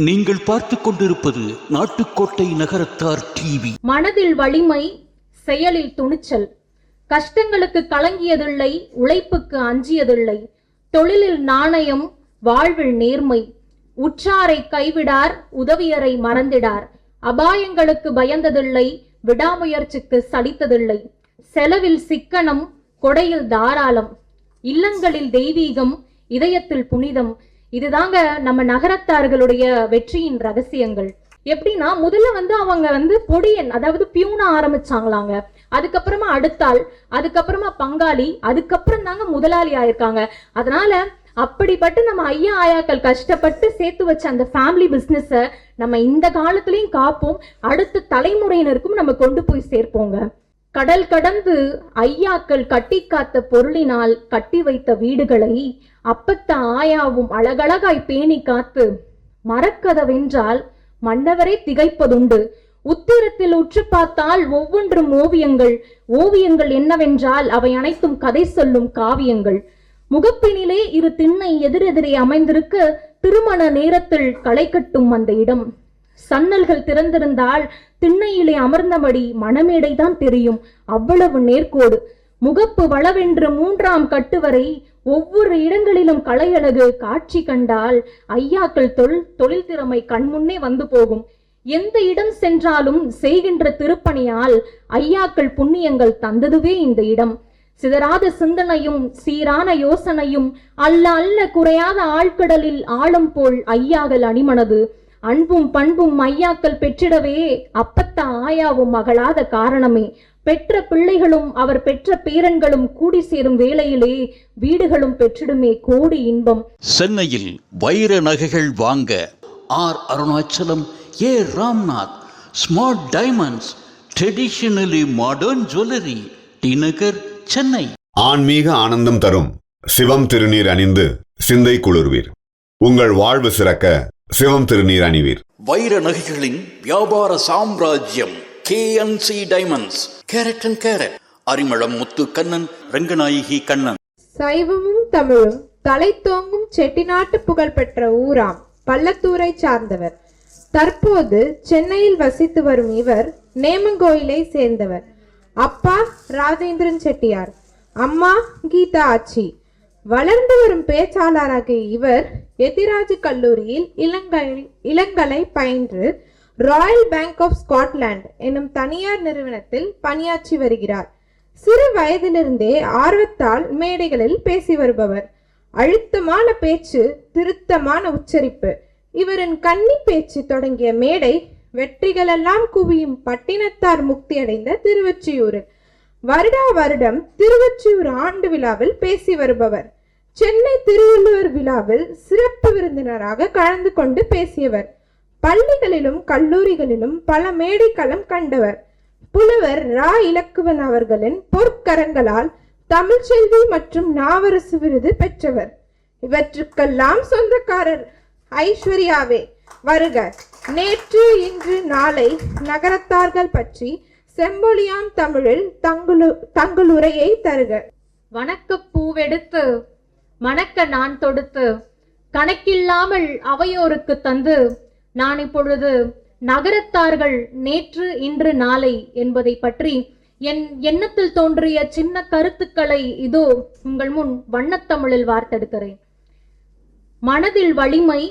நீங்கள் பார்த்து கொண்டிருப்பது நாட்டுக்கோட்டை நகரத்தார் டிவி. மனதில் வலிமை செயலில் துணிச்சல். கஷ்டங்களுக்கு கலங்கியதில்லை உழைப்புக்கு அஞ்சியதில்லை. தொழிலில் நாணயம் வாழ்வில் நேர்மை. உற்றாரை கைவிடார் உதவியரை மறந்திடார். அபாயங்களுக்கு பயந்ததில்லை விடாமுயற்சிக்கு சலித்ததில்லை. செலவில் சிக்கனம் கொடையில் தாராளம். இல்லங்களில் தெய்வீகம் இதயத்தில் புனிதம். இதுதாங்க நம்ம நகரத்தார்களுடைய வெற்றியின் ரகசியங்கள். எப்படின்னா முதல்ல வந்து அவங்க வந்து பொடியன் அதாவது பியூனா ஆரம்பிச்சாங்களாங்க. அதுக்கப்புறமா அடுத்தாள் அதுக்கப்புறமா பங்காளி அதுக்கப்புறம் தாங்க முதலாளி ஆயிருக்காங்க. அதனால அப்படிப்பட்டு நம்ம ஐயா ஆயாக்கள் கஷ்டப்பட்டு சேர்த்து வச்ச அந்த ஃபேமிலி பிஸ்னஸை நம்ம இந்த காலத்துலயும் காப்போம். அடுத்த தலைமுறையினருக்கும் நம்ம கொண்டு போய் சேர்ப்போங்க. கடல் கடந்து ஐயாக்கள் கட்டி காத்த பொருளினால் கட்டி வைத்த வீடுகளை அப்பத்த ஆயாவும் அழகழகாய் பேணி காத்து மரக்கதவென்றால் மன்னவரே திகைப்பதுண்டு. உத்திரத்தில் உற்று பார்த்தால் ஒவ்வொன்றும் ஓவியங்கள். ஓவியங்கள் என்னவென்றால் அவை அனைத்தும் கதை சொல்லும் காவியங்கள். முகப்பினிலே இரு திண்ணை எதிரெதிரே அமைந்திருக்க திருமண நேரத்தில் களை கட்டும் அந்த இடம். சன்னல்கள் திறந்திருந்தால் திண்ணையிலே அமர்ந்தபடி மணமேடைதான் தெரியும் அவ்வளவு நேர்கோடு. முகப்பு வளவென்று மூன்றாம் கட்டுவரை ஒவ்வொரு இடங்களிலும் கலையழகு காட்சி கண்டால் ஐயாக்கள் தொல் தொழில் திறமை கண்முன்னே வந்து போகும். எந்த இடம் சென்றாலும் செய்கின்ற திருப்பணியால் ஐயாக்கள் புண்ணியங்கள் தந்ததுவே இந்த இடம். சிதறாத சிந்தனையும் சீரான யோசனையும் அல்ல அல்ல குறையாத ஆழ்கடலில் ஆழம் போல் ஐயாகள் அணிமனது. அன்பும் பண்பும் ஐயாக்கள் பெற்றிடவே அப்பத்த ஆயாவும் மகளாத காரணமே. பெற்ற பிள்ளைகளும் அவர் பெற்ற பேரன்களும் கூடி சேரும் வேளையிலே வீடுகளும் பெற்றிடுமே கோடி இன்பம். சென்னையில் வைர நகைகள் வாங்க R Arunachalam A Ramnath smart diamonds traditionally modern jewellery T Nagar Chennai. ஆன்மீக ஆனந்தம் தரும் சிவம் திருநீர் அணிந்து சிந்தை குளிர்வீர். உங்கள் வாழ்வு சிறக்க சிவம் திருநீர் அணிவீர். வைர நகைகளின் வியாபார சாம்ராஜ்யம். KNC diamonds. Carat and carat. Arimalam Muthu Kannan Ranganayaki Kannan. சைவமும் தமிழும் தலை தோங்கும் செட்டிநாட்டு புகழ்பெற்ற ஊராம் பள்ளத்தூரை சார்ந்தவர். தற்போது சென்னையில் வசித்து வரும் இவர் நேமங்கோயிலை சேர்ந்தவர். அப்பா ராஜேந்திரன் செட்டியார் அம்மா கீதா ஆச்சி. வளர்ந்து வரும் பேச்சாளராகிய இவர் எதிராஜ் கல்லூரியில் இளங்கலை இளங்கலை பயின்று ராயல் பேங்க் ஆஃப் ஸ்காட்லாந்து எனும் தனியார் நிறுவனத்தில் பணியாற்றி வருகிறார். சிறு வயதிலிருந்தே ஆர்வத்தால் மேடைகளில் பேசி வருபவர். அழுத்தமான பேச்சு திருத்தமான உச்சரிப்பு. இவரின் கன்னி பேச்சு தொடங்கிய மேடை வெற்றிகளெல்லாம் குவியும் பட்டினத்தார் முக்தியடைந்த திருவொற்றியூரில். வருடா வருடம் திருவொற்றியூர் ஆண்டு விழாவில் பேசி வருபவர். சென்னை திருவள்ளுவர் விழாவில் சிறப்பு விருந்தினராக கலந்து கொண்டு பேசியவர். பள்ளிகளிலும் கல்லூரிகளிலும் பல மேடைக்களம் கண்டவர். புலவர் ரா. இலக்குவன் அவர்களின் பொற்கரங்களால் தமிழ்ச்செல்வி மற்றும் நாவரசு விருது பெற்றவர். இவற்றுக்கெல்லாம் சொந்தக்காரர் ஐஸ்வர்யாவே. வருக நேற்று இன்று நாளை நகரத்தார்கள் பற்றி செம்பொழியாம் தமிழில் தங்களு தங்களுரையை தருக. வணக்கப் பூவெடுத்து மணக்க நான் தொடுத்து கணக்கில்லாமல் அவையோருக்கு தந்து நான் இப்பொழுது நகரத்தார்கள் நேற்று இன்று நாளை என்பதை பற்றி என் எண்ணத்தில் தோன்றிய சின்ன கருத்துக்களை இதோ உங்கள் முன் வண்ணத்தமிழில் வார்த்தெடுக்கிறேன். மனதில் வலிமை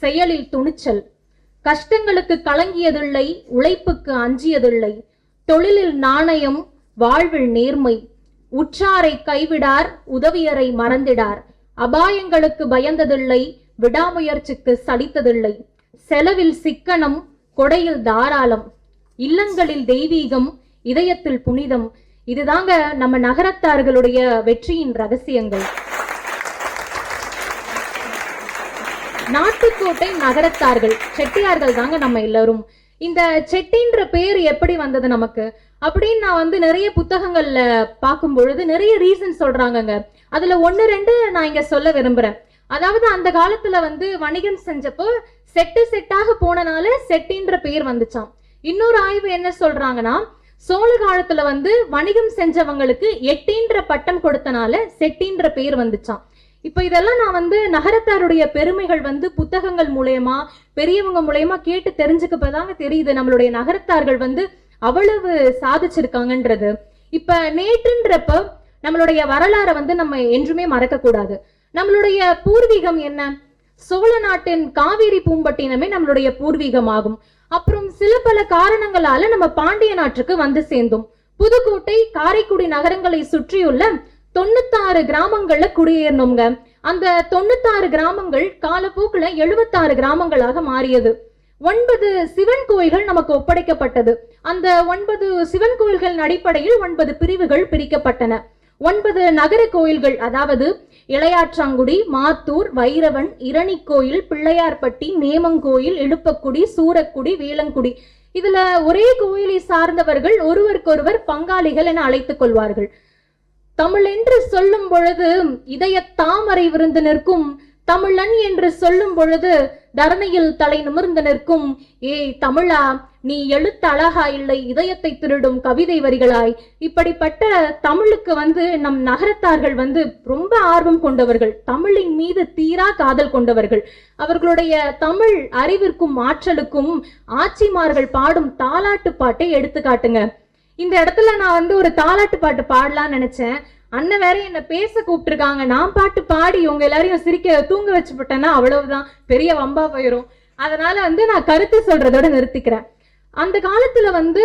செயலில் துணிச்சல். கஷ்டங்களுக்கு கலங்கியதில்லை உழைப்புக்கு அஞ்சியதில்லை. தொழிலில் நாணயம் வாழ்வில் நேர்மை. உற்றாரை கைவிடார் உதவியரை மறந்திடார். அபாயங்களுக்கு பயந்ததில்லை விடாமுயற்சிக்கு சலித்ததில்லை. செலவில் சிக்கனம் கொடையில் தாராளம் இல்லங்களில் தெய்வீகம் இதயத்தில் புனிதம். இதுதாங்க நம்ம நகரத்தார்களுடைய வெற்றியின் ரகசியங்கள். நாட்டுக்கோட்டை நகரத்தார்கள் செட்டியார்கள் தாங்க நம்ம எல்லாரும். இந்த செட்டின்ற பேர் எப்படி வந்தது நமக்கு? அப்படின்னு நான் வந்து நிறைய புத்தகங்கள்ல பார்க்கும் பொழுது நிறைய ரீசன் சொல்றாங்கங்க. அதுல ஒன்னு ரெண்டு நான் இங்க சொல்ல விரும்புறேன். அதாவது அந்த காலத்துல வந்து வணிகம் செஞ்சப்போ செட்டு செட்டாக போனனால செட்டின்ற பேர் வந்துச்சாம். இன்னொரு ஆய்வு என்ன சொல்றாங்கன்னா சோழ காலத்துல வந்து வணிகம் செஞ்சவங்களுக்கு எட்டின்ற பட்டம் கொடுத்தனால செட்டின்ற பேர் வந்துச்சாம். இப்ப இதெல்லாம் நான் வந்து நகரத்தாருடைய பெருமைகள் வந்து புத்தகங்கள் மூலயமா பெரியவங்க மூலயமா கேட்டு தெரிஞ்சுக்கப்பதாங்க தெரியுது. நம்மளுடைய நகரத்தார்கள் வந்து அவ்வளவு சாதிச்சிருக்காங்கன்றது. இப்ப நேற்றுன்றப்ப நம்மளுடைய வரலாறை வந்து நம்ம என்றுமே மறக்க கூடாது நம்மளுடைய பூர்வீகம் என்ன? சோழ நாட்டின் காவிரி பூம்பட்டினமே நம்மளுடைய பூர்வீகமாகும். அப்புறம் சில பல காரணங்களால நம்ம பாண்டிய நாட்டுக்கு வந்து சேர்ந்தோம். புதுக்கோட்டை காரைக்குடி நகரங்களை சுற்றியுள்ள தொண்ணூத்தாறு கிராமங்கள்ல குடியேறணுங்க அந்த தொண்ணூத்தாறு கிராமங்கள் காலப்போக்குல எழுபத்தாறு கிராமங்களாக மாறியது. ஒன்பது சிவன் கோயில்கள் நமக்கு ஒப்படைக்கப்பட்டது. அந்த ஒன்பது சிவன் கோயில்களின் அடிப்படையில் ஒன்பது பிரிவுகள் பிரிக்கப்பட்டன. ஒன்பது நகர கோயில்கள் அதாவது இளையாற்றாங்குடி மாத்தூர் வைரவன் இரணிக்கோயில் பிள்ளையார்பட்டி நேமங்கோயில் இடுப்பக்குடி சூரக்குடி வேலங்குடி. இதுல ஒரே கோயிலை சார்ந்தவர்கள் ஒருவருக்கொருவர் பங்காளிகள் என அழைத்துக் கொள்வார்கள். தமிழ் என்று சொல்லும் பொழுது இதய தாமரை விருந்து நிற்கும் தமிழன் என்று சொல்லும் பொழுது தரணியில் தலை நிமிர்ந்து நிற்கும் ஏய் தமிழா நீ எழுத்து அழகா இல்லை இதயத்தை திருடும் கவிதை வரிகளாய். இப்படிப்பட்ட தமிழுக்கு வந்து நம் நகரத்தார்கள் வந்து ரொம்ப ஆர்வம் கொண்டவர்கள் தமிழின் மீது தீரா காதல் கொண்டவர்கள். அவர்களுடைய தமிழ் அறிவிற்கும் ஆற்றலுக்கும் ஆட்சிமார்கள் பாடும் தாலாட்டு பாட்டை எடுத்து காட்டுங்க இந்த இடத்துல நான் வந்து ஒரு தாலாட்டு பாட்டு பாடலாம்னு நினைச்சேன். அண்ணன் வேற என்ன பேச கூப்பிட்டுருக்காங்க. நான் பாட்டு பாடி உங்க எல்லாரையும் சிரிக்க தூங்க வச்சு போட்டேன்னா அவ்வளவுதான். பெரிய வம்பா போயிடும் அதனால வந்து நான் கருத்து சொல்றதோட நிறுத்திக்கிறேன். அந்த காலத்துல வந்து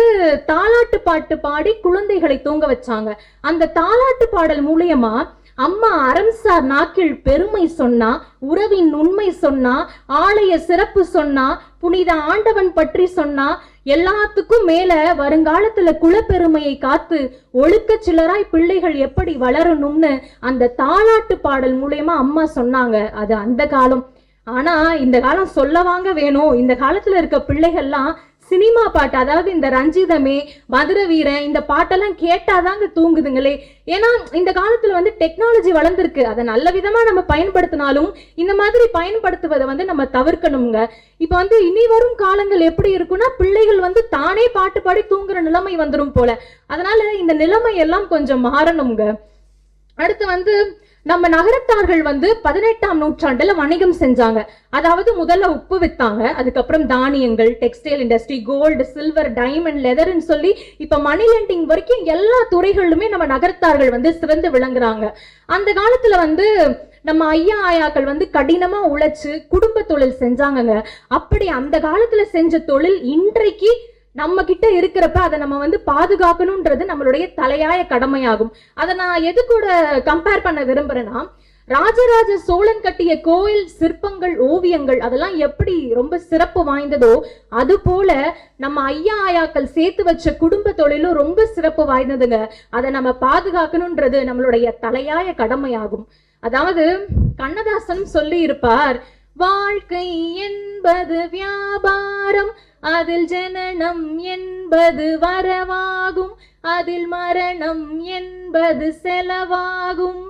தாலாட்டு பாட்டு பாடி குழந்தைகளை தூங்க வச்சாங்க. அந்த தாலாட்டு பாடல் மூலியமா அம்மா அரம்சார் நாக்கில் பெருமை சொன்னா உறவின் உண்மை சொன்னா ஆலய சிறப்பு சொன்னா புனித ஆண்டவன் பற்றி சொன்னா எல்லாத்துக்கும் மேல வருங்காலத்துல குலப்பெருமையை காத்து ஒழுக்க சிலராய் பிள்ளைகள் எப்படி வளரணும்னு அந்த தாலாட்டு பாடல் மூலியமா அம்மா சொன்னாங்க. அது அந்த காலம். ஆனா இந்த காலம் சொல்லவாங்க வேணும். இந்த காலத்துல இருக்க பிள்ளைகள்லாம் சினிமா பாட்டு அதாவது இந்த ரஞ்சிதமே மதுர வீரன் இந்த பாட்டெல்லாம் கேட்டாதாங்க தூங்குதுங்களே. ஏன்னா இந்த காலத்துல வந்து டெக்னாலஜி வளர்ந்துருக்கு. அதை நல்ல விதமா நம்ம பயன்படுத்தினாலும் இந்த மாதிரி பயன்படுத்துவதை வந்து நம்ம தவிர்க்கணுங்க இப்ப வந்து இனி வரும் காலங்கள் எப்படி இருக்கும்னா பிள்ளைகள் வந்து தானே பாட்டு பாடி தூங்குற நிலைமை வந்துடும் போல. அதனால இந்த நிலைமை எல்லாம் கொஞ்சம் மாறணுங்க அடுத்து வந்து நம்ம நகரத்தார்கள் வந்து பதினெட்டாம் நூற்றாண்டுல வணிகம் செஞ்சாங்க. அதாவது முதல்ல உப்பு வித்தாங்க அதுக்கப்புறம் தானியங்கள் textile industry gold silver diamond லெதர்னு சொல்லி இப்ப மணி லெண்டிங் வரைக்கும் எல்லா துறைகளிலுமே நம்ம நகரத்தார்கள் வந்து சிறந்து விளங்குறாங்க. அந்த காலத்துல வந்து நம்ம ஐயா ஆயாக்கள் வந்து கடினமா உழைச்சு குடும்ப தொழில் செஞ்சாங்கங்க. அப்படி அந்த காலத்துல செஞ்ச தொழில் இன்றைக்கு நம்ம கிட்ட இருக்கிறப்ப அதை நம்ம வந்து பாதுகாக்கணும்ன்றது நம்மளுடைய தலையாய கடமையாகும். அதை நான் எது கூட கம்பேர் பண்ண விரும்புறேன்னா ராஜராஜ சோழன் கட்டிய கோயில் சிற்பங்கள் ஓவியங்கள் அதெல்லாம் எப்படி ரொம்ப சிறப்பு வாய்ந்ததோ அது போல நம்ம ஐயா ஆயாக்கள் சேர்த்து வச்ச குடும்ப தொழிலும் ரொம்ப சிறப்பு வாய்ந்ததுங்க. அதை நம்ம பாதுகாக்கணும்ன்றது நம்மளுடைய தலையாய கடமையாகும். அதாவது கண்ணதாசன் சொல்லி இருப்பார் வாழ்க்கை என்பது வியாபாரம் அதில் ஜனனம் என்பது வரவாகும் அதில் மரணம் என்பது செலவாகும்.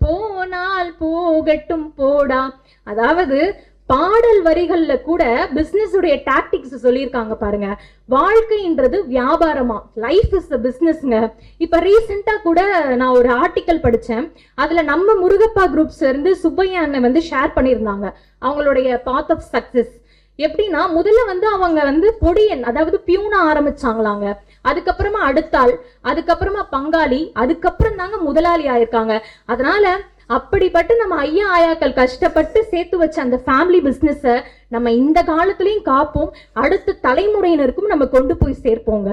போனால் போகட்டும் போடா. அதாவது பாடல் வரிகள்ல கூட பிசினஸ் உடைய டாக்டிக்ஸ் சொல்லியிருக்காங்க பாருங்க. வாழ்க்கைன்றது வியாபாரமா? லைஃப் இஸ் அ பிசினஸ்ங்க இப்ப ரீசெண்டா கூட நான் ஒரு ஆர்டிக்கல் படிச்சேன். அதுல நம்ம முருகப்பா குரூப்ஸ் இருந்து சுப்பையா அண்ணன் வந்து ஷேர் பண்ணியிருந்தாங்க. அவங்களுடைய பாத் ஆஃப் சக்சஸ் எப்படின்னா முதல்ல வந்து அவங்க வந்து பொடியன் அதாவது பியூனா ஆரம்பிச்சாங்களாங்க. அதுக்கப்புறமா அடுத்தாள் அதுக்கப்புறமா பங்காளி அதுக்கப்புறம் தாங்க முதலாளி ஆயிருக்காங்க. அதனால அப்படிப்பட்டு நம்ம ஐயா ஆயாக்கள் கஷ்டப்பட்டு சேர்த்து வச்ச அந்த ஃபேமிலி பிஸ்னஸை நம்ம இந்த காலத்துலேயும் காப்போம். அடுத்த தலைமுறையினருக்கும் நம்ம கொண்டு போய் சேர்ப்போங்க.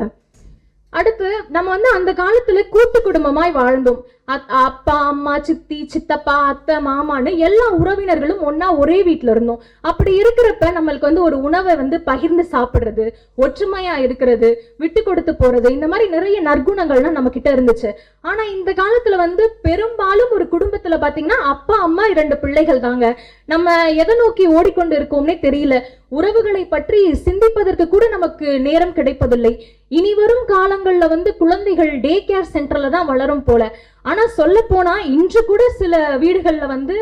அடுத்து நம்ம வந்து அந்த காலத்துல கூட்டு குடும்பமாய் வாழ்ந்தோம். அப்பா அம்மா சித்தி சித்தப்பா அத்தை மாமான்னு எல்லா உறவினர்களும் ஒன்றா ஒரே வீட்டில் இருந்தோம். அப்படி இருக்கிறப்ப நம்மளுக்கு வந்து ஒரு உணவை வந்து பகிர்ந்து சாப்பிடுறது ஒற்றுமையா இருக்கிறது விட்டு கொடுத்து போறது இந்த மாதிரி நிறைய நற்குணங்கள்லாம் நம்ம கிட்ட இருந்துச்சு. ஆனா இந்த காலத்துல வந்து பெரும்பாலும் ஒரு குடும்பத்துல பாத்தீங்கன்னா அப்பா அம்மா இரண்டு பிள்ளைகள் தாங்க. நம்ம எதை நோக்கி ஓடிக்கொண்டு இருக்கோம்னே தெரியல. உறவுகளை பற்றி சிந்திப்பதற்கு கூட நமக்கு நேரம் கிடைப்பதில்லை. இனி வரும் காலங்கள்ல வந்து குழந்தைகள் டே கேர் சென்டர்ல தான் வளரும் போல. ஆனால் சொல்ல இன்று கூட சில வீடுகளில் வந்து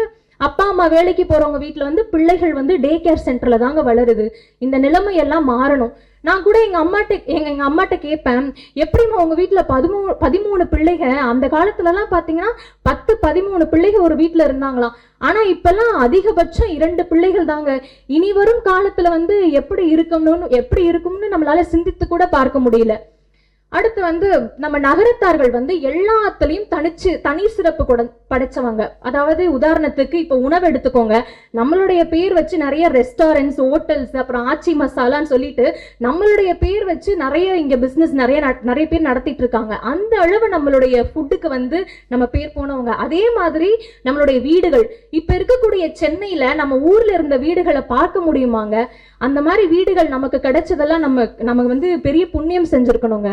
அப்பா அம்மா வேலைக்கு போகிறவங்க வீட்டில் வந்து பிள்ளைகள் வந்து டே கேர் சென்டரில் தாங்க வளருது. இந்த நிலைமை எல்லாம் மாறணும். நான் கூட எங்கள் அம்மாட்ட எங்கள் எங்கள் அம்மாட்ட கேட்பேன் எப்படிம்மா உங்கள் வீட்டில் பதிமூணு பதிமூணு பிள்ளைங்க அந்த காலத்துலலாம் பார்த்தீங்கன்னா பத்து பதிமூணு பிள்ளைங்க ஒரு வீட்டில் இருந்தாங்களாம். ஆனால் இப்போல்லாம் அதிகபட்சம் இரண்டு பிள்ளைகள் தாங்க. இனி வரும் காலத்தில் வந்து எப்படி இருக்கணும்னு எப்படி இருக்கும்னு நம்மளால சிந்தித்து கூட பார்க்க முடியல. அடுத்து வந்து நம்ம நகரத்தார்கள் வந்து எல்லாத்துலேயும் தனிச்சு தனி சிறப்பு கொட படைச்சவங்க. அதாவது உதாரணத்துக்கு இப்போ உணவு எடுத்துக்கோங்க. நம்மளுடைய பேர் வச்சு நிறைய ரெஸ்டாரண்ட்ஸ் ஹோட்டல்ஸ் அப்புறம் ஆச்சி மசாலான்னு சொல்லிட்டு நம்மளுடைய பேர் வச்சு நிறைய இங்கே பிஸ்னஸ் நிறைய நிறைய பேர் நடத்திட்டு இருக்காங்க அந்த அளவு நம்மளுடைய ஃபுட்டுக்கு வந்து நம்ம பேர் போனவங்க. அதே மாதிரி நம்மளுடைய வீடுகள். இப்போ இருக்கக்கூடிய சென்னையில் நம்ம ஊரில் இருந்த வீடுகளை பார்க்க முடியுமாங்க? அந்த மாதிரி வீடுகள் நமக்கு கிடைச்சதெல்லாம் நம்ம நம்ம வந்து பெரிய புண்ணியம் செஞ்சுருக்கணுங்க.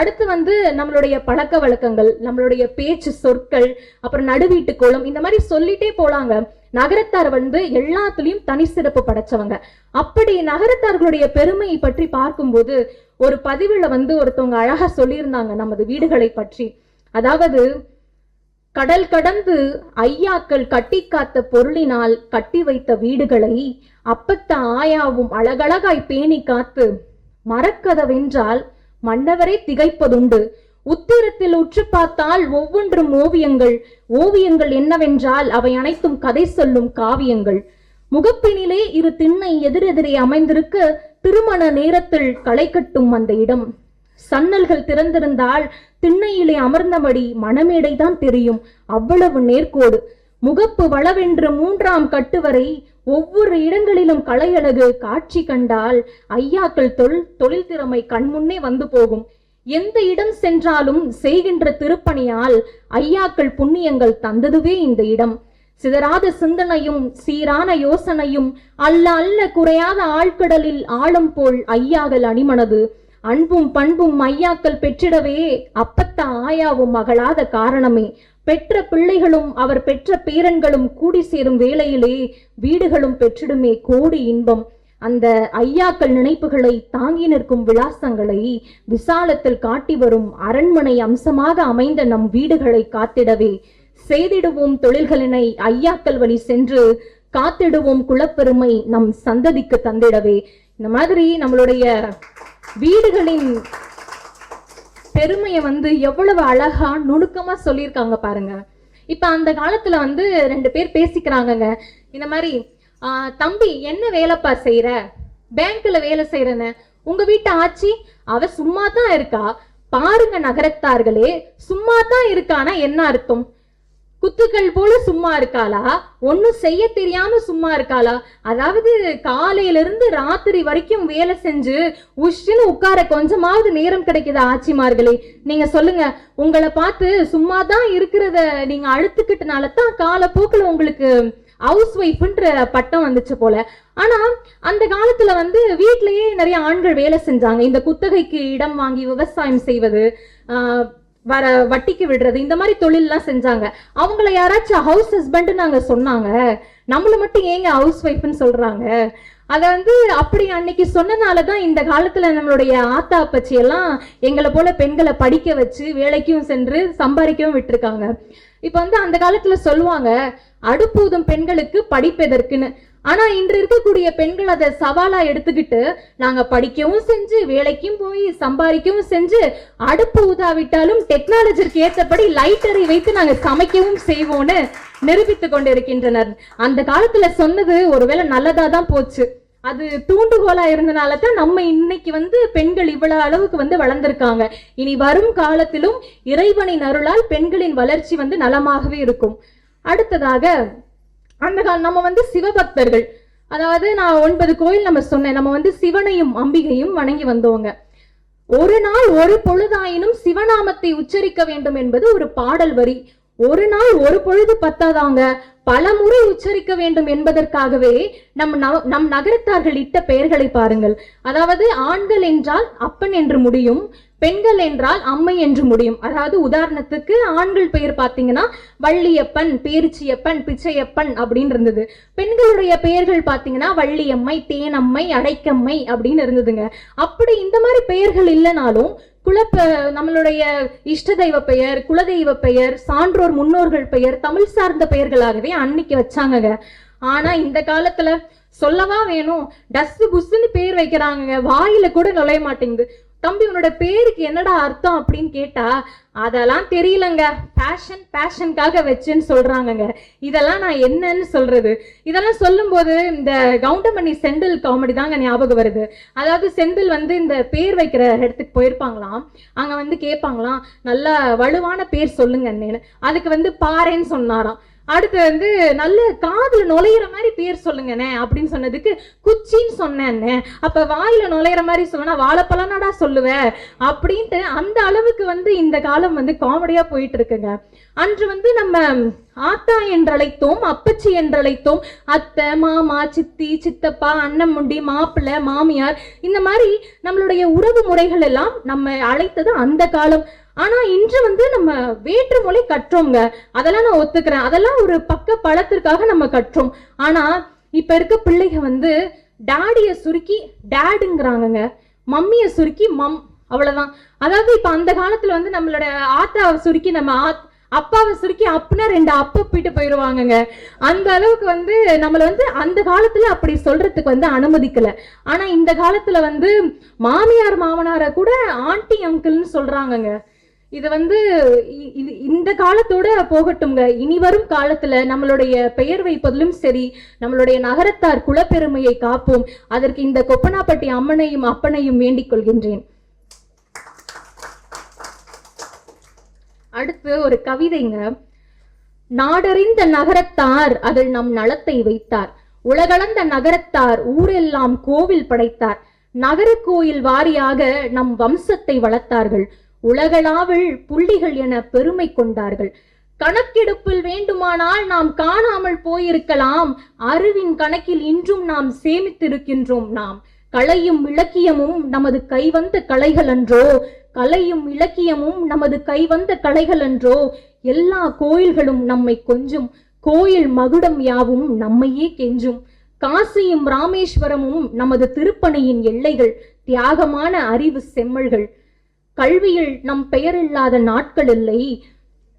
அடுத்து வந்து நம்மளுடைய பழக்க வழக்கங்கள் நம்மளுடைய பேச்சு சொற்கள் அப்புறம் நடுவீட்டு கோலம் இந்த மாதிரி சொல்லிட்டே போலாங்க. நகரத்தார் வந்து எல்லாத்துலேயும் தனி சிறப்பு படைச்சவங்க. அப்படி நகரத்தார்களுடைய பெருமையை பற்றி பார்க்கும்போது ஒரு பதிவில் வந்து ஒருத்தவங்க அழகா சொல்லியிருந்தாங்க நமது வீடுகளை பற்றி. அதாவது கடல் கடந்து ஐயாக்கள் கட்டி காத்த பொருளினால் கட்டி வைத்த வீடுகளை அப்பத்த ஆயாவும் அழகழகாய் பேணி காத்து மரக்கதவென்றால் மன்னவரே திகைப்பதுண்டு. உத்திரத்தில் உற்று பார்த்தால் ஒவ்வொன்றும் ஓவியங்கள். ஓவியங்கள் என்னவென்றால் அவை அனைத்தும் கதை சொல்லும் காவியங்கள். முகப்பினிலே இரு திண்ணை எதிரெதிரே அமைந்திருக்க திருமண நேரத்தில் களை கட்டும் அந்த இடம். சன்னல்கள் திறந்திருந்தால் திண்ணையிலே அமர்ந்தபடி மனமேடைதான் தெரியும் அவ்வளவு நேர்கோடு முகப்பு வளவென்று மூன்றாம் கட்டுவரை ஒவ்வொரு இடங்களிலும் கலையழகு காட்சி கண்டால் ஐயாக்கள் தொழில் தொழில் திறமை கண்முன்னே வந்து போகும். எந்த இடம் சென்றாலும் செய்கின்ற திருப்பணியால் ஐயாக்கள் புண்ணியங்கள் தந்ததுவே இந்த இடம். சிதறாத சிந்தனையும் சீரான யோசனையும் அல்ல அல்ல குறையாத ஆழ்கடலில் ஆழம் போல் ஐயாகள் அணிமனது. அன்பும் பண்பும் ஐயாக்கள் பெற்றிடவே அப்பத்த ஆயாவும் மகளாத காரணமே. பெற்ற பிள்ளைகளும் அவர் பெற்ற பேரன்களும் கூடி சேரும் வேளையிலே வீடுகளும் பெற்றிடுமே கோடி இன்பம். அந்த ஐயாக்கள் நினைப்புகளை தாங்கி நிற்கும் விலாசங்களை விசாலத்தில் காட்டி வரும் அரண்மனை அம்சமாக அமைந்த நம் வீடுகளை காத்திடவே. செய்திடுவோம் தொழில்களினை ஐயாக்கள் வழி சென்று காத்திடுவோம் குலப்பெருமை நம் சந்ததிக்கு தந்திடவே. இந்த மாதிரி நம்மளுடைய வீடுகளின் பெருமையை வந்து எவ்வளவு அழகா நுணுக்கமா சொல்லியிருக்காங்க பாருங்க. இப்ப அந்த காலத்துல வந்து ரெண்டு பேர் பேசிக்கிறாங்கங்க. இந்த மாதிரி தம்பி என்ன வேலைப்பா செய்யற பேங்க்ல வேலை செய்யறன உங்க வீட்டு ஆச்சி? அவ சும்மா தான் இருக்கா. பாருங்க நகரத்தார்களே சும்மா தான் இருக்கானா? என்ன அர்த்தம்? குத்துக்கள் போல சும்மா இருக்காளா? ஒன்னும் செய்ய தெரியாம சும்மா இருக்காளா? அதாவது காலையில இருந்து ராத்திரி வரைக்கும் வேலை செஞ்சு உஷ்ன்னு உட்கார கொஞ்சமாவது நேரம் கிடைக்குது ஆச்சிமார்களே. நீங்க சொல்லுங்க உங்களை பார்த்து சும்மா தான் இருக்கிறத நீங்க அழுத்துக்கிட்டனால தான் காலப்போக்கில் உங்களுக்கு ஹவுஸ் ஒய்ஃப்ன்ற பட்டம் வந்துச்சு போல. ஆனா அந்த காலத்துல வந்து வீட்லயே நிறைய ஆண்கள் வேலை செஞ்சாங்க. இந்த குத்தகைக்கு இடம் வாங்கி விவசாயம் செய்வது ஆஹ் வர வட்டிக்கு விடுறது இந்த மாதிரி தொழில்லாம் செஞ்சாங்க. அவங்கள யாராச்சும் ஹவுஸ் ஹஸ்பண்ட் நாங்க சொன்னாங்க. நம்மள மட்டும் ஏங்க ஹவுஸ் ஒய்ஃப்னு சொல்றாங்க? அதை வந்து அப்படி அன்னைக்கு சொன்னனால தான் இந்த காலத்துல நம்மளுடைய ஆத்தா அப்பச்சி எல்லாம் எங்களை போல பெண்களை படிக்க வச்சு வேலைக்கும் சென்று சம்பாதிக்கவும் விட்டுருக்காங்க. இப்போ வந்து அந்த காலத்துல சொல்லுவாங்க அடுப்பூதும் பெண்களுக்கு படிப்பெதற்குன்னு ஆனா இன்று இருக்கக்கூடிய பெண்கள் அதை சவாலா எடுத்துக்கிட்டு நாங்க படிக்கவும் செஞ்சு வேலைக்கும் போய் சம்பாதிக்கவும் செஞ்சு அடுப்பு ஊதாவிட்டாலும் டெக்னாலஜிக்கு ஏற்றபடி லைட்டரை வைத்து நாங்க சமைக்கவும் செய்வோம்னு நிரூபித்து கொண்டிருக்கின்றனர். அந்த காலத்துல சொன்னது ஒருவேளை நல்லதா தான் போச்சு. அது தூண்டுகோலா இருந்தனால தான் நம்ம இன்னைக்கு வந்து பெண்கள் இவ்வளவு அளவுக்கு வந்து வளர்ந்திருக்காங்க. இனி வரும் காலத்திலும் இறைவனின் அருளால் பெண்களின் வளர்ச்சி வந்து நலமாகவே இருக்கும். அடுத்ததாக அந்த கால நம்ம வந்து சிவபக்தர்கள். அதாவது நான் ஒன்பது கோயில் நம்ம சொன்னேன். நம்ம வந்து சிவனையும் அம்பிகையும் வணங்கி வந்தவங்க ஒரு நாள் ஒரு பொழுதாயினும் சிவநாமத்தை உச்சரிக்க வேண்டும் என்பது ஒரு பாடல் வரி. ஒரு நாள் ஒரு பொழுது பத்தாதாங்க. பல முறை உச்சரிக்க வேண்டும் என்பதற்காகவே நம் நம் நகரத்தார்கள் இட்ட பெயர்களை பாருங்கள். அதாவது ஆண்கள் என்றால் அப்பன் என்று முடியும். பெண்கள் என்றால் அம்மை என்று முடியும். அதாவது உதாரணத்துக்கு ஆண்கள் பெயர் பார்த்தீங்கன்னா வள்ளியப்பன் பேரிச்சியப்பன் பிச்சையப்பன் அப்படின்னு இருந்தது. பெண்களுடைய பெயர்கள் பார்த்தீங்கன்னா வள்ளியம்மை தேனம்மை அடைக்கம்மை அப்படின்னு இருந்ததுங்க. அப்படி இந்த மாதிரி பெயர்கள் இல்லைனாலும் குலப்ப நம்மளுடைய இஷ்ட தெய்வ பெயர் குலதெய்வ பெயர் சான்றோர் முன்னோர்கள் பெயர் தமிழ் சார்ந்த பெயர்களாகவே அன்னைக்கு வச்சாங்கங்க. ஆனா இந்த காலத்துல சொல்லவா வேணும்? டஸ்ட் புஸ்ன்னு பேர் வைக்கிறாங்க வாயில கூட நுழைய மாட்டேங்குது. தம்பி உன்னோட பேருக்கு என்னடா அர்த்தம் அப்படின்னு கேட்டா அதெல்லாம் தெரியலங்க. பேஷன் பேஷனுக்காக வச்சேன்னு சொல்றாங்கங்க. இதெல்லாம் நான் என்னன்னு சொல்றது? இதெல்லாம் சொல்லும்போது இந்த கவுண்டமணி செந்தில் காமெடி தாங்க ஞாபகம் வருது. அதாவது செந்தில் வந்து இந்த பேர் வைக்கிற இடத்துக்கு போயிருப்பாங்களாம். அங்க வந்து கேட்பாங்களாம் நல்ல வலுவான பேர் சொல்லுங்க அண்ணேன்னு. அதுக்கு வந்து பாறைன்னு சொன்னாராம். அடுத்து வந்து நல்ல காதுல நுழையிற மாதிரி பேர் சொல்லுங்கண்ணே அப்படின்னு சொன்னதுக்கு குச்சின்னு சொன்னேண்ணே அப்ப வாயில நுழையிற மாதிரி சொன்னா வாழைப்பழம்னாடா சொல்லுவேன் அப்படின்ட்டு அந்த அளவுக்கு வந்து இந்த காலம் வந்து காமெடியா போயிட்டு இருக்குங்க அன்று வந்து நம்ம ஆத்தா என்றழைத்தோம் அப்பச்சி என்றழைத்தோம் அத்தை மாமா சித்தி சித்தப்பா அண்ணன் முண்டி மாப்பிள்ளை மாமியார் இந்த மாதிரி நம்மளுடைய உறவு முறைகள் எல்லாம் நம்ம அழைத்தது அந்த காலம். ஆனா இன்று வந்து நம்ம வேற்று மொழி கற்றோங்க அதெல்லாம் நான் ஒத்துக்கிறேன். அதெல்லாம் ஒரு பக்க பழத்திற்காக நம்ம கற்றோம். ஆனா இப்ப இருக்க பிள்ளைங்க வந்து டேடிய சுருக்கி டேடுங்கிறாங்கங்க. மம்மிய சுருக்கி மம். அவ்வளவுதான். அதாவது இப்ப அந்த காலத்துல வந்து நம்மளோட ஆத்தாவை சுருக்கி நம்ம ஆத் அப்பாவை சுருக்கி அப்புனா ரெண்டு அப்ப போயிட்டு போயிடுவாங்கங்க அந்த அளவுக்கு வந்து நம்மள வந்து அந்த காலத்துல அப்படி சொல்றதுக்கு வந்து அனுமதிக்கல. ஆனா இந்த காலத்துல வந்து மாமியார் மாமனாரை கூட ஆண்டி அங்கிள்னு சொல்றாங்கங்க. இது வந்து இ- இது இந்த காலத்தோட போகட்டும்ங்க. இனி வரும் காலத்துல நம்மளுடைய பெயர் வைப்பதிலும் சரி நம்மளுடைய நகரத்தார் குலப்பெருமையை காப்போம். அதற்கு இந்த கொப்பனாப்பட்டி அம்மனையும் அப்பனையும் வேண்டிக் கொள்கின்றேன். அடுத்து ஒரு கவிதைங்க. நாடறிந்த நகரத்தார் அதில் நம் நலத்தை வைத்தார். உலகளந்த நகரத்தார் ஊரெல்லாம் கோவில் படைத்தார். நகர கோயில் வாரியாக நம் வம்சத்தை வளர்த்தார்கள். உலகளாவில் புள்ளிகள் என பெருமை கொண்டார்கள். கணக்கெடுப்பில் வேண்டுமானால் நாம் காணாமல் போயிருக்கலாம். அறிவின் கணக்கில் இன்றும் நாம் சேமித்திருக்கின்றோம் நாம். கலையும் இலக்கியமும் நமது கைவந்த கலைகள் அன்றோ கலையும் இலக்கியமும் நமது கைவந்த கலைகள் அன்றோ எல்லா கோயில்களும் நம்மை கொஞ்சும். கோயில் மகுடம் யாவும் நம்மையே கெஞ்சும். காசியும் ராமேஸ்வரமும் நமது திருப்பணியின் எல்லைகள். தியாகமான அறிவு செம்மல்கள். கல்வியில் நம் பெயரில்லாத நாட்கள் இல்லை.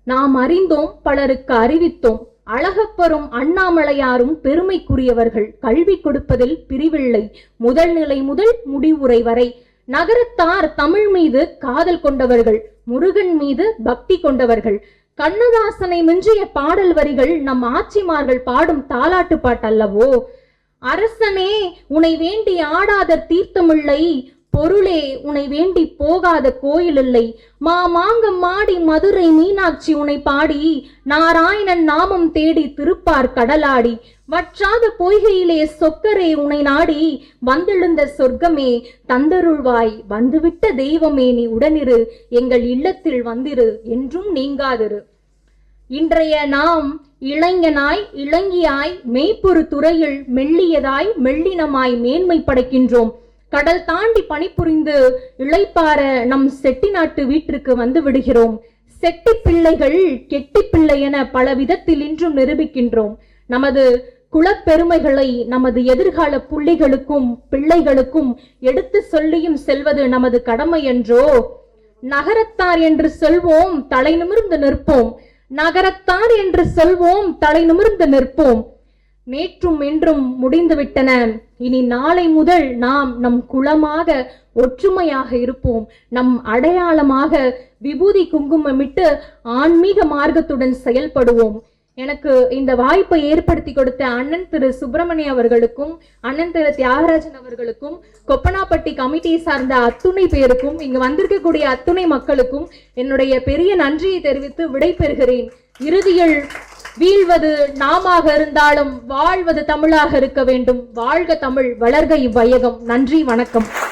நாம் அறிந்தோம் பலருக்கு அறிவித்தோம். அழகப்பரும் அண்ணாமலையாரும் பெருமைக்குரியவர்கள். கல்வி கொடுப்பதில் பிரிவில்லை. முதல் நிலை முதல் முடிவுரை வரை நகரத்தார் தமிழ் மீது காதல் கொண்டவர்கள் முருகன் மீது பக்தி கொண்டவர்கள். கண்ணதாசனை மிஞ்சிய பாடல் வரிகள் நம் ஆட்சிமார்கள் பாடும் தாலாட்டு பாட்டல்லவோ? அரசனே உனை வேண்டி ஆடாத தீர்த்தமில்லை. பொருளே உனை வேண்டி போகாத கோயில் இல்லை. மாமாங்கம் மாடி மதுரை மீனாட்சி உனை பாடி நாராயணன் நாமம் தேடி திருப்பார் கடலாடி. வற்றாத பொய்கையிலே சொக்கரே உனை நாடி வந்தெழுந்த சொர்க்கமே தந்தருள்வாய் வந்துவிட்ட தெய்வமே நீ உடனிரு எங்கள் இல்லத்தில் வந்திரு என்றும் நீங்காதிரு. இன்றைய நாம் இளைஞனாய் இளங்கியாய் மெய்ப்பொரு துறையில் மெல்லியதாய் மெல்லினமாய் மேன்மை படைக்கின்றோம். கடல் தாண்டி பணிபுரிந்து இளைப்பாற நம் செட்டி நாட்டு வீட்டிற்கு வந்து விடுகிறோம். செட்டி பிள்ளைகள் கெட்டி பிள்ளை என பல விதத்தில் இன்றும் நிரூபிக்கின்றோம். நமது குலப்பெருமைகளை நமது எதிர்கால புள்ளிகளுக்கும் பிள்ளைகளுக்கும் எடுத்து சொல்லியும் செல்வது நமது கடமை என்றோ? நகரத்தார் என்று சொல்வோம் தலை நிமிர்ந்து நிற்போம். நகரத்தார் என்று சொல்வோம் தலை நிமிர்ந்து நிற்போம். நேற்றும் இன்றும் முடிந்துவிட்டன இனி நாளை முதல் நாம் நம் குலமாக ஒற்றுமையாக இருப்போம். நம் அடையாளமாக விபூதி குங்குமமிட்டு ஆன்மீக மார்க்கத்துடன் செயல்படுவோம். எனக்கு இந்த வாய்ப்பை ஏற்படுத்தி கொடுத்த அண்ணன் திரு சுப்பிரமணிய அவர்களுக்கும் அண்ணன் திரு தியாகராஜன் அவர்களுக்கும் கொப்பனாப்பட்டி கமிட்டியை சார்ந்த அத்துணை பேருக்கும் இங்கு வந்திருக்கக்கூடிய அத்துணை மக்களுக்கும் என்னுடைய பெரிய நன்றியை தெரிவித்து விடைபெறுகிறேன். இறுதியில் வீழ்வது நாமாக இருந்தாலும் வாழ்வது தமிழாக இருக்க வேண்டும். வாழ்க தமிழ் வளர்க இவ்வையகம். நன்றி வணக்கம்.